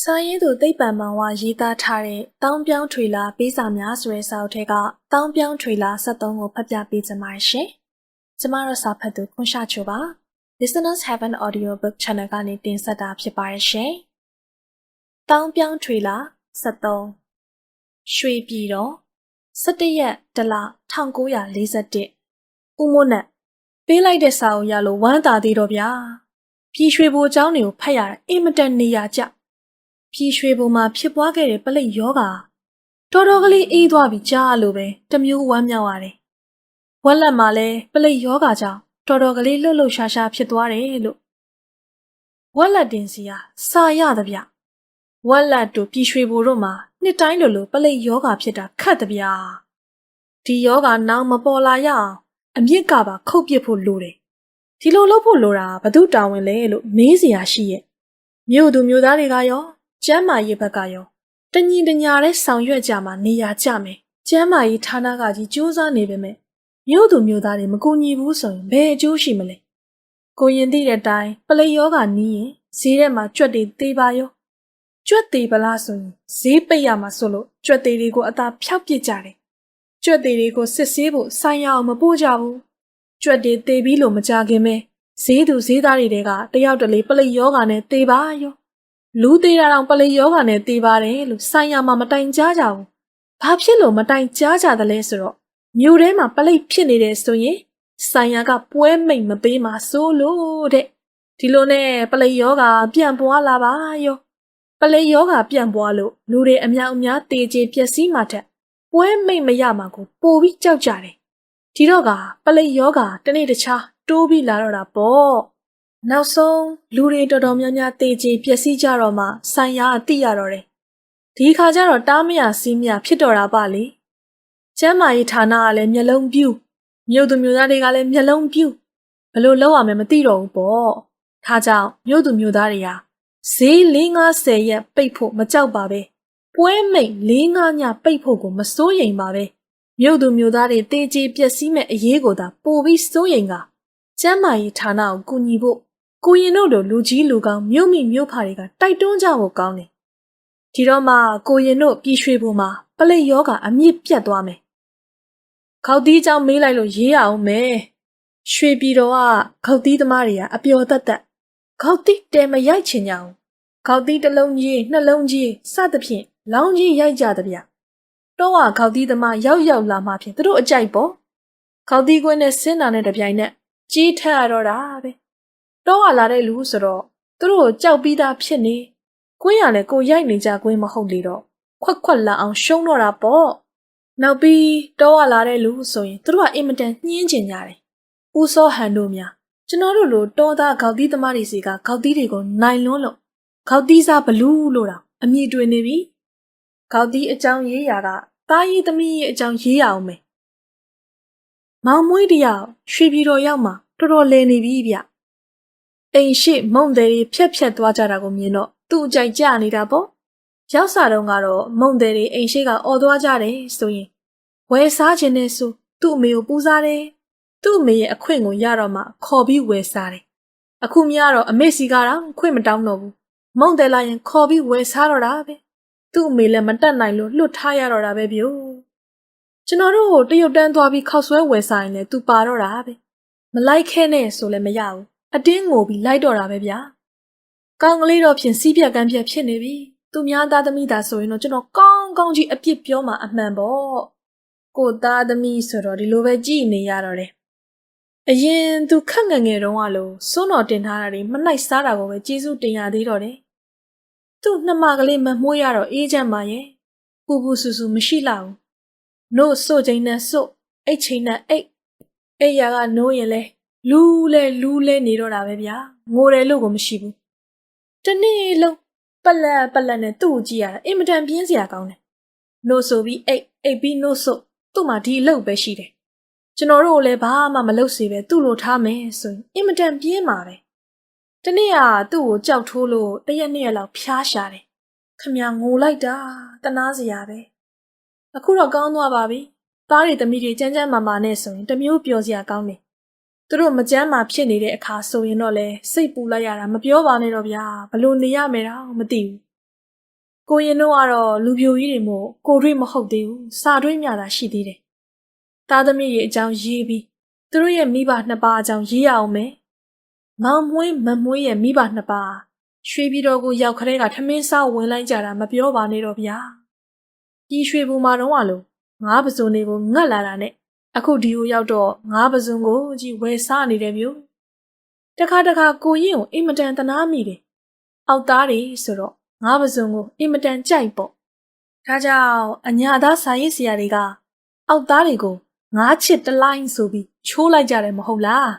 စာရေးသူသိပ္ပံမောင်ဝရေးသားထားတဲ့တောင်းပြောင်းထွေလာပေးစာများဆိုတဲ့စာအုပ်ထဲကတောင်းပြောင်းထွေလာ73ကိုဖတ်ပြပေးကြပါရှင်။ကျမတို့စာဖတ်သူခွန်ရှာချိုပါ။ Listeners Heaven Audiobook Channel ကနေတင်ဆက်တာဖြစ်ပါတယ်ရှင်။တောင်းပြောင်းထွေလာ73ရွှေပြည်တော်17ရက်တလ1941ဦးမိုးနဲ့ပေးလိုက်တဲ့စာအုပ်ရလို့ဝမ်းသာသေးတော့ဗျာ။ပြည်ရွှေဘိုအကြောင်းတွေကိုဖတ်ရတာအင်မတန်နေရကြ။ ပြည်ရွှေဘုံမှာဖြစ်ပွားခဲ့တဲ့ပလိတ်ယောဂါတော်တော်ကလေးအေးသွားပြီကြားလို့ပဲတမျိုးဝမ်းမြောက်ရတယ်။ဝက်လက်မှာလည်းပလိတ်ယောဂါကြောင့်တော်တော်ကလေးလှုပ်လှုပ်ရှားရှားဖြစ်သွားတယ်လို့ဝက်လက်တင်စီကစာရသဗျ။ဝက်လက်တို့ပြည်ရွှေဘုံတို့မှာနှစ်တိုင်းလိုလိုပလိတ်ယောဂါဖြစ်တာခတ်တဗျာ။ဒီယောဂါနောင်မပေါ်လာရအောင်အမြင့်ကပါခုတ်ပစ်ဖို့လိုတယ်။ဒီလိုလုပ်ဖို့လိုတာဘသူတာဝန်လဲလို့မေးစရာရှိရဲ့။မြို့သူမြို့သားတွေကရော ကျမ်းမာရေးဘက်ကရောတညီတညာတဲ့ဆောင်ရွက်ကြမှာနေရာကျမယ်။ကျမ်းမာရေးဌာနကကြီးစူးစမ်းနေပေမဲ့မြို့သူမြို့သားတွေမကူညီဘူးဆိုရင်ဘယ်အကျိုးရှိမလဲ။ကိုရင်သိတဲ့အတိုင်းပလိယောဂနီးရင်ဈေးထဲမှာကြွက်တွေသေးပါရော။ကြွက်သေးပလားဆိုရင်ဈေးပိတ်ရမှာဆိုလို့ကြွက်သေးတွေကိုအသာဖျောက်ပစ်ကြတယ်။ကြွက်သေးတွေကိုစစ်ဆေးဖို့ဆိုင်ရအောင်မပို့ကြဘူး။ကြွက်တွေသေးပြီးလို့မကြခင်ပဲဈေးသူဈေးသားတွေကတယောက်တလေပလိယောဂနဲ့သေးပါရော။ လူသေးတာတောင်ပလိယောဂါနဲ့တေးပါတယ်လို့ဆိုင်ရမှာမတိုင်ကြားကြဘူး။ဘာဖြစ်လို့မတိုင်ကြားကြသလဲဆိုတော့မြို့ထဲမှာပလိတ်ဖြစ်နေတယ်ဆိုရင်ဆိုင်ရကပွဲမိတ်မပေးမှာစိုးလို့တဲ့။ဒီလိုနဲ့ပလိယောဂါပြန့်ပွားလာပါရော။ပလိယောဂါပြန့်ပွားလို့လူတွေအများအများတေးချေပျက်စီးမှထက်ပွဲမိတ်မရမှာကိုပိုပြီးကြောက်ကြတယ်။ဒီတော့ကပလိယောဂါတနေ့တခြားတိုးပြီးလာတော့တာပေါ့။ နောက်ဆုံးလူတွေတော်တော်များများတေချေပျက်စီးကြတော့မှဆိုင်ရာအသိရတော့တယ်။ဒီခါကျတော့တားမရစီးမရဖြစ်တော့တာပါလေ။ကျမ်းမာရေးဌာနကလည်းမျက်လုံးပြူးမြို့သူမြို့သားတွေကလည်းမျက်လုံးပြူးဘလို့လောက်ရမယ်မသိတော့ဘူးပေါ့။ဒါကြောင့်မြို့သူမြို့သားတွေကဈေး450ရက်ပိတ်ဖို့မကြောက်ပါပဲ။ပွဲမိတ်4-5ညပိတ်ဖို့ကိုမစိုးရိမ်ပါပဲ။မြို့သူမြို့သားတွေတေချေပျက်စီးမဲ့အရေးကိုသာပိုပြီးစိုးရိမ်ကကျမ်းမာရေးဌာနကိုကူညီဖို့ ကိုရင်တို့လိုလူကြီးလူကောင်းမြို့မိမြို့ဖတွေကတိုက်တွန်းကြဖို့ကောင်းတယ်။ဒီတော့မှကိုရင်တို့ပြည်ရွှေဘုံမှာပလိတ်ယောဂအမြင့်ပြတ်သွားမယ်။ခေါက်တီးเจ้าမေးလိုက်လို့ရေးရအောင်မယ်။ရွှေပြည်တော်ကခေါက်တီးသမားတွေကအပျော်သက်သက်ခေါက်တီးတဲမရိုက်ချင်ကြအောင်။ခေါက်တီးတစ်လုံးကြီးနှလုံးကြီးစသဖြင့်လောင်းကြီးရိုက်ကြသဗျ။တော့ကခေါက်တီးသမားရောက်ရောက်လာမှဖြင့်သူတို့အကြိုက်ပေါ့။ခေါက်တီးကွင်းနဲ့ဆင်းတာနဲ့တပြိုင်နက်ကြီးထက်ရတော့တာပဲ။ တော့ကလာတဲ့လူဆိုတော့သူတို့ကိုကြောက်ပြီးသားဖြစ်နေကွင်းရလဲကိုရိုက်နေကြကွင်းမဟုတ်လေတော့ခွက်ခွက်လက်အောင်ရှုံးတော့တာပေါ့နောက်ပြီးတော့ကလာတဲ့လူဆိုရင်သူတို့ကအင်မတန်ညှင်းကျင်ကြတယ်ဦးစောဟန်တို့များကျွန်တော်တို့လိုတောသားခေါက်သီးသမားတွေစီကခေါက်သီးတွေကိုနိုင်လွန်းလို့ခေါက်သီးစားဘလူးလို့တော့အမြည်တွင်နေပြီခေါက်သီးအကြောင်းရေးရာကသားရေးသမီးရေးအကြောင်းရေးရအောင်မယ်မောင်မွေးတယောက်ရွှေပြည်တော်ရောက်မှတော်တော်လဲနေပြီဗျ အိမ်ရှိမုံတယ်တွေဖြက်ဖြက်သွားကြတာကိုမြင်တော့သူ့အကြိုက်ကြနေတာပေါ့ရောက်စာတုန်းကတော့မုံတယ်တွေအိမ်ရှိကအော်သွားကြတယ်ဆိုရင်ဝယ်စားခြင်းနဲ့ဆိုသူ့အမေကိုပူစားတယ်သူ့အမေရဲ့အခွင့်ကိုရတော့မှခေါ်ပြီးဝယ်စားတယ်အခုမြတော့အမေစီကတော့ခွင့်မတောင်းတော့ဘူးမုံတယ်လာရင်ခေါ်ပြီးဝယ်စားတော့တာပဲသူ့အမေလည်းမတက်နိုင်လို့လွတ်ထားရတော့တာပဲဗျို့ကျွန်တော်တို့တရုတ်တန်းသွားပြီးခောက်ဆွဲဝယ်စားရင်လည်းသူပါတော့တာပဲမလိုက်ခဲနဲ့ဆိုလည်းမရဘူး အတင်းငိုပြီးလိုက်တော့တာပဲဗျာကောင်းကလေးတော့ဖြင့်စီးပြက်ကန်းပြက်ဖြစ်နေပြီသူများသားသမီးသာဆိုရင်တော့ကျွန်တော်ကောင်းကောင်းကြီးအပြစ်ပြောမှအမှန်ပေါ့ကိုသားသမီးဆိုတော့ဒီလိုပဲကြည်နေရတော့တယ်အရင်သူခက်ငယ်ငယ်တုန်းကလို့စွန်းတော်တင်ထားတာတွေမနှိုက်စားတာကိုပဲကျေးဇူးတင်ရသေးတော့တယ်သူ့နှမကလေးမမွှေးရတော့အေးချမ်းပါရဲ့ပူပူဆူဆူမရှိလောက်ဘူးနို့စို့ချိန်နဲ့စို့အိတ်ချိန်နဲ့အိတ်အိတ်ရကနိုးရင်လဲ လူလဲလူလဲနေတော့တာပဲဗျာငိုတယ်လို့ကိုမရှိဘူးတနေ့လုံးပလက်ပလက်နဲ့သူ့ကိုကြည့်ရတာအင်မတန်ပြင်းစရာကောင်းတယ်နို့ဆိုပြီးအိတ်အိတ်ပြီးနို့ဆိုသူ့မှာဒီအလုပ်ပဲရှိတယ်ကျွန်တော်တို့လည်းဘာမှမလုပ်စေပဲသူ့လိုထားမယ်ဆိုရင်အင်မတန်ပြင်းပါပဲတနေ့ကသူ့ကိုကြောက်ထိုးလို့တရက်နှစ်ရက်လောက်ဖျားရှာတယ်ခမငိုလိုက်တာတနာစရာပဲအခုတော့ကောင်းသွားပါပြီသားတွေသမီးတွေကြမ်းကြမ်းမာမာနဲ့ဆိုရင်တစ်မျိုးပျော်စရာကောင်းတယ် သူတို့မကြမ်းမာဖြစ်နေတဲ့အခါဆိုရင်တော့လေစိတ်ပူလိုက်ရတာမပြောပါနဲ့တော့ဗျာဘလို့နေရမယ်တော့မသိဘူးကိုရင်တို့ကတော့လူပြိုကြီးတွေမို့ကိုတွေ့မဟုတ်သေးဘူးစာတွေ့မြတာရှိသေးတယ်သားသမီးရဲ့အကြောင်းရေးပြီးသူတို့ရဲ့မိဘနှစ်ပါးအကြောင်းရေးရအောင်မယ်မောင်မွေးမမွေးရဲ့မိဘနှစ်ပါးရွှေပြည်တော်ကိုရောက်ခရဲကထမင်းစားဝင်လိုက်ကြတာမပြောပါနဲ့တော့ဗျာဒီရွှေဘူမာတော့ကလို့ငါးပစုံတွေကိုငတ်လာတာနဲ့ အခုဒီကိုရောက်တော့ငါးပစုံကိုကြီးဝယ်စားနေတယ်မျိုးတခါတခါကိုရင်ကိုအင်မတန်တနာမိတယ်အောက်သားတွေဆိုတော့ငါးပစုံကိုအင်မတန်ကြိုက်ပေါ့ဒါကြောင့်အညာသားစာရေးဆရာတွေကအောက်သားတွေကိုငါးချစ်တလိုင်းဆိုပြီးချိုးလိုက်ကြတယ်မဟုတ်လား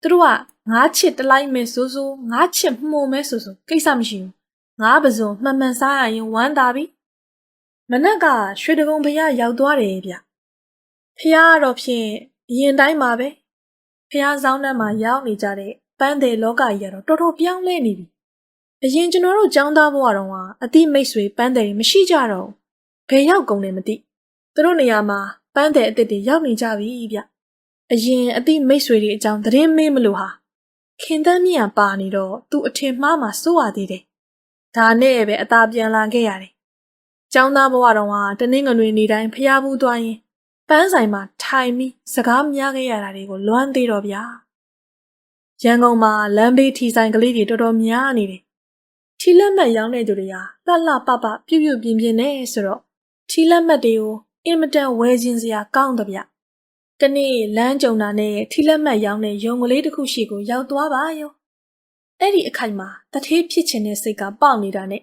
သူတို့ကငါးချစ်တလိုင်းမယ်ဆိုဆိုငါးချစ်မှုံမယ်ဆိုဆိုကိစ္စမရှိဘူးငါးပစုံမှန်မှန်စားရရင်ဝမ်းသာပြီမနက်ကရွှေတကုံဖရရောက်သွားတယ်ဗျ ဖះကတော့ဖြင့်အရင်တိုင်းပါပဲဖះဆောင်းထဲမှာရောက်နေကြတဲ့ပန်းတယ်လောကကြီးကတော့တော်တော်ပြောင်းလဲနေပြီအရင်ကျွန်တော်တို့ចောင်းသားဘဝတုန်းကအတိမိတ်ဆွေပန်းတယ်တွေမရှိကြတော့ဘယ်ရောက်ကုန်လဲမသိသူတို့နေရာမှာပန်းတယ်အစ်စ်တွေရောက်နေကြပြီဗျအရင်အတိမိတ်ဆွေတွေအကြောင်းသတင်းမေးမလို့ဟာခင်သန်းမြင့်ပါနေတော့သူ့အထင်မှားမှာစိုးရသေးတယ်ဒါနဲ့ပဲအသာပြန်လာခဲ့ရတယ်ចောင်းသားဘဝတုန်းကတနင်္ဂနွေနေ့တိုင်းဖျားဘူးသွားရင်ပ န်းဆိုင်မှာထိုင်ပြီးစကားများခဲ့ရတာတွေကိုလွမ်းသေးတော့ဗျာရန်ကုန်မှာလမ်းဘေးထီဆိုင်ကလေးတွေတော်တော်များနေတယ်ထီလက်မှတ်ရောင်းတဲ့သူတွေဟာလှလှပပပြုတ်ပြုတ်ပြင်းပြင်းနဲ့ဆိုတော့ထီလက်မှတ်တွေကိုအင်မတန်ဝယ်ခြင်းစရာကောင်းတော့ဗျတနေ့လမ်းကြုံတာနဲ့ထီလက်မှတ်ရောင်းတဲ့ရုံကလေးတစ်ခုရှိကိုရောက်သွားပါရောအဲ့ဒီအခိုက်မှာတထေးဖြစ်ချင်တဲ့စိတ်ကပေါက်နေတာနဲ့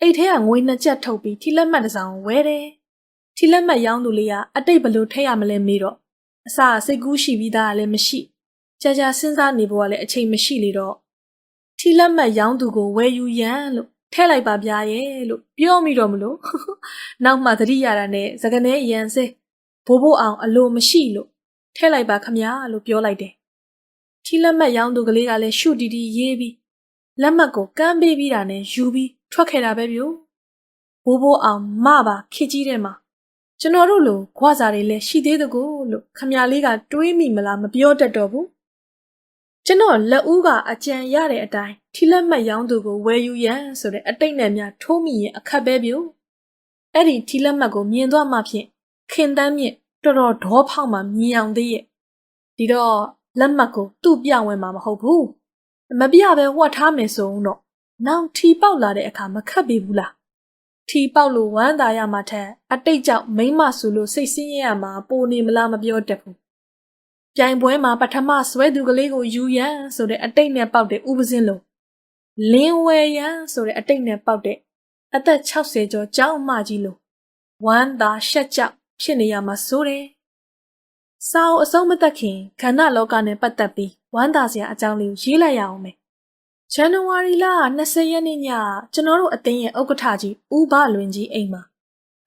အိတ်ထဲကငွေနှစ်ချက်ထုတ်ပြီးထီလက်မှတ်တစ်စောင်ဝယ်တယ် ထီလက်မှတ်ရောင်းသူလေးကအတိတ်ဘလို့ထည့်ရမလဲမေးတော့အစစိတ်ကူးရှိပြီးသားလည်းမရှိကြာကြာစဉ်းစားနေဖို့ကလည်းအချိန်မရှိလေတော့ထီလက်မှတ်ရောင်းသူကိုဝယ်ယူရန်လို့ထဲလိုက်ပါဗျာရဲ့လို့ပြောမိတော့မလို့နောက်မှသတိရတာနဲ့စကနဲရန်စဲဘိုးဘိုးအောင်အလိုမရှိလို့ထဲလိုက်ပါခမညာလို့ပြောလိုက်တယ်ထီလက်မှတ်ရောင်းသူကလေးကလည်းရှုတီတီရေးပြီးလက်မှတ်ကိုကမ်းပေးပြီးတာနဲ့ယူပြီးထွက်ခဲ့တာပဲဗျို့ဘိုးဘိုးအောင်မပါခစ်ကြီးတဲ့မှာ ကျွန်တော်တို့လိုခွာစာတွေလည်းရှိသေးတကူလို့ခမရလေးကတွေးမိမလားမပြောတတ်တော့ဘူးကျွန်တော်လက်ဦးကအကြံရတဲ့အတိုင်းထီလက်မှတ်ရောင်းသူကိုဝယ်ယူရန်ဆိုတဲ့အတိတ်နဲ့များထိုးမိရင်အခက်ပဲပြို့အဲ့ဒီထီလက်မှတ်ကိုမြင်သွားမှဖြင့်ခင်တန်းမြင့်တော်တော်ဒေါဖောက်မှမြင်အောင်သေးရဲ့ဒီတော့လက်မှတ်ကိုသူ့ပြဝင်မှာမဟုတ်ဘူးမပြပဲဝတ်ထားမယ်ဆိုရင်တော့နောက်ထီပေါက်လာတဲ့အခါမခတ်ပြီဘူးလား ထီပေါက်လို့ဝမ်းသာရမှာထက်အတိတ်ကြောင့်မိမဆူလို့စိတ်ဆင်းရဲရမှာပိုနေမလားမပြောတတ်ဘူးပြိုင်ပွဲမှာပထမဆွဲသူကလေးကိုယူရန်ဆိုတဲ့အတိတ်နဲ့ပေါက်တဲ့ဥပစင်းလုံးလင်းဝဲရန်ဆိုတဲ့အတိတ်နဲ့ပေါက်တဲ့အသက်60ကျော်ကျောင်းအမကြီးလို့ဝမ်းသာရှက်ကြောက်ဖြစ်နေရမှာစိုးတယ်။စာအုပ်အဆုံးမသက်ခင်ခန္ဓာလောကနဲ့ပတ်သက်ပြီးဝမ်းသာစရာအကြောင်းလေးကိုရေးလိုက်ရအောင်မယ်။ ဇန်နဝါရီလ20ရက်နေ့ညကျွန်တော်တို့အသင်းရဲ့ဥက္ကဋ္ဌကြီးဦးဘလွင်ကြီးအိမ်မှာ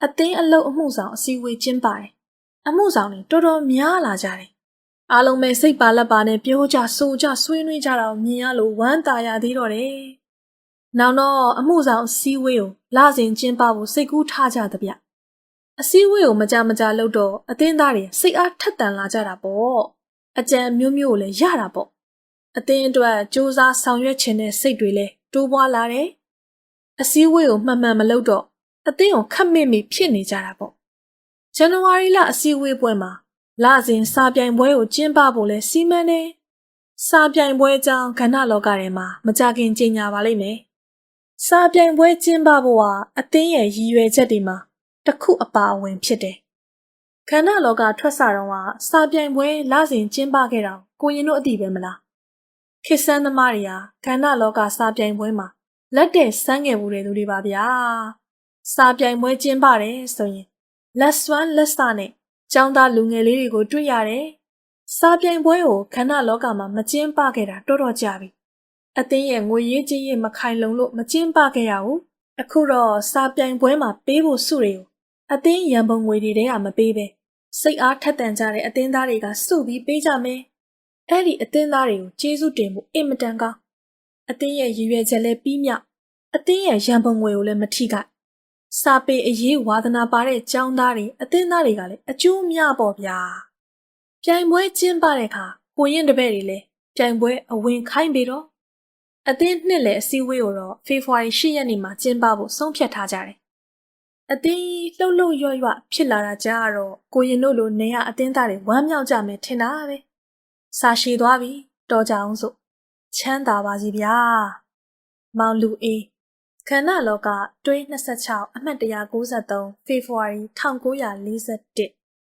အသင်းအလုပ်အမှုဆောင်အစည်းအဝေးကျင်းပတယ်။အမှုဆောင်တွေတော်တော်များလာကြတယ်။အားလုံးပဲစိတ်ပါလက်ပါနဲ့ပြောကြဆိုကြဆွေးနွေးကြတာကိုမြင်ရလို့ဝမ်းသာရသေးတော့တယ်။နောက်တော့အမှုဆောင်အစည်းအဝေးကိုလစဉ်ကျင်းပဖို့စိတ်ကူးထားကြသဗျ။အစည်းအဝေးကိုမကြမကြလုပ်တော့အသင်းသားတွေစိတ်အားထက်သန်လာကြတာပေါ့။အကြံမျိုးမျိုးကိုလည်းရတာပေါ့။ အသင်းအတွက်စူးစမ်းဆောင်ရွက်ခြင်းတဲ့စိတ်တွေလည်းတိုးပွားလာတယ်။အစည်းအဝေးကိုမှန်မှန်မလုပ်တော့အသင်းကိုခက်မစ်မိဖြစ်နေကြတာပေါ့။ဇန်နဝါရီလအစည်းအဝေးပွဲမှာလစဉ်စာပြိုင်ပွဲကိုကျင်းပဖို့လဲစီမံနေစာပြိုင်ပွဲအကြောင်းကဏ္ဍလောကထဲမှာမကြခင်ကြေညာပါလိမ့်မယ်စာပြိုင်ပွဲကျင်းပဖို့ဟာအသင်းရဲ့ရည်ရွယ်ချက်တွေမှာတစ်ခုအပါအဝင်ဖြစ်တယ်ခန္ဓာလောကထွက်စာတော့ကစာပြိုင်ပွဲလစဉ်ကျင်းပခဲ့တာကိုရင်တို့အသိပဲမလား ခေဆန်းသမားတွေဟာခန္ဓာလောကစာပြိုင်ပွဲမှာလက်တဲ့စမ်းငယ်မှုတွေသူတွေပါဗျာစာပြိုင်ပွဲကျင်းပတယ်ဆိုရင်လက်စွမ်းလက်စနဲ့ចောင်းသားလူငယ်လေးတွေကိုတွေ့ရတယ်။စာပြိုင်ပွဲကိုခန္ဓာလောကမှာမကျင်းပခဲ့တာတော်တော်ကြာပြီ။အသင်းရဲ့ငွေရေးကြေးရေးမခိုင်လုံလို့မကျင်းပခဲ့ရဘူး။အခုတော့စာပြိုင်ပွဲမှာပေးဖို့စုတွေကိုအသင်းရန်ပုံငွေတွေတဲကမပေးပဲစိတ်အားထက်သန်ကြတဲ့အသင်းသားတွေကစုပြီးပေးကြမယ်။ အဲ့ဒီအသင်းသားတွေကိုကျေးဇူးတင်ဖို့အင်မတန်ကောင်း။အသင်းရဲ့ရည်ရွယ်ချက်လည်းပြီးမြောက်။အသင်းရဲ့ရန်ပုံငွေကိုလည်းမထိခိုက်စာပေအရေးဝါသနာပါတဲ့ကျောင်းသားတွေအသင်းသားတွေကလည်းအကျိုးများပေါ့ဗျာပြိုင်ပွဲကျင်းပတဲ့အခါကိုရင်တပည့်တွေလည်းပြိုင်ပွဲအဝင်ခိုင်းပြီးတော့အသင်းနှစ်လည်းအစည်းအဝေးကိုတော့ဖေဖော်ဝါရီ10ရက်နေ့မှာကျင်းပဖို့ဆုံးဖြတ်ထားကြတယ်အတင်းလှုပ်လှုပ်ရွရွဖြစ်လာတာကြာတော့ကိုရင်တို့လိုနေရအတင်းသားတွေဝမ်းမြောက်ကြမယ်ထင်တာပဲ စာရှိသွားပြီတော်ကြအောင်စို့ချမ်းသာပါစီဗျာမောင်လူအေးခန္ဓာလောကတွဲ26အမှတ်193ဖေဖော်ဝါရီ1941